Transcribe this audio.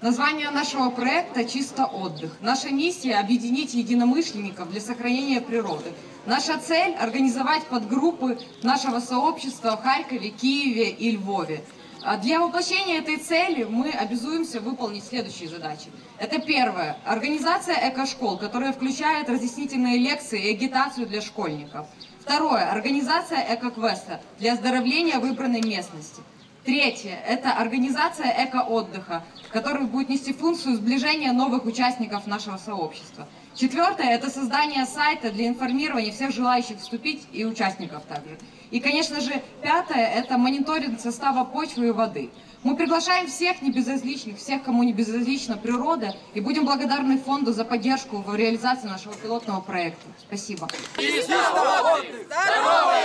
Название нашего проекта «Чисто отдых». Наша миссия – объединить единомышленников для сохранения природы. Наша цель – организовать подгруппы нашего сообщества в Харькове, Киеве и Львове. А Для воплощения этой цели мы обязуемся выполнить следующие задачи. Это первое. Организация экошкол, которая включает разъяснительные лекции и агитацию для школьников. Второе. Организация эко-квеста для оздоровления выбранной местности. Третье – это организация эко-отдыха, который будет нести функцию сближения новых участников нашего сообщества. Четвертое – это создание сайта для информирования всех желающих вступить и участников также. И, конечно же, пятое – это мониторинг состава почвы и воды. Мы приглашаем всех небезразличных, всех, кому не безразлична природа, и будем благодарны фонду за поддержку в реализации нашего пилотного проекта. Спасибо. Здоровое будущее!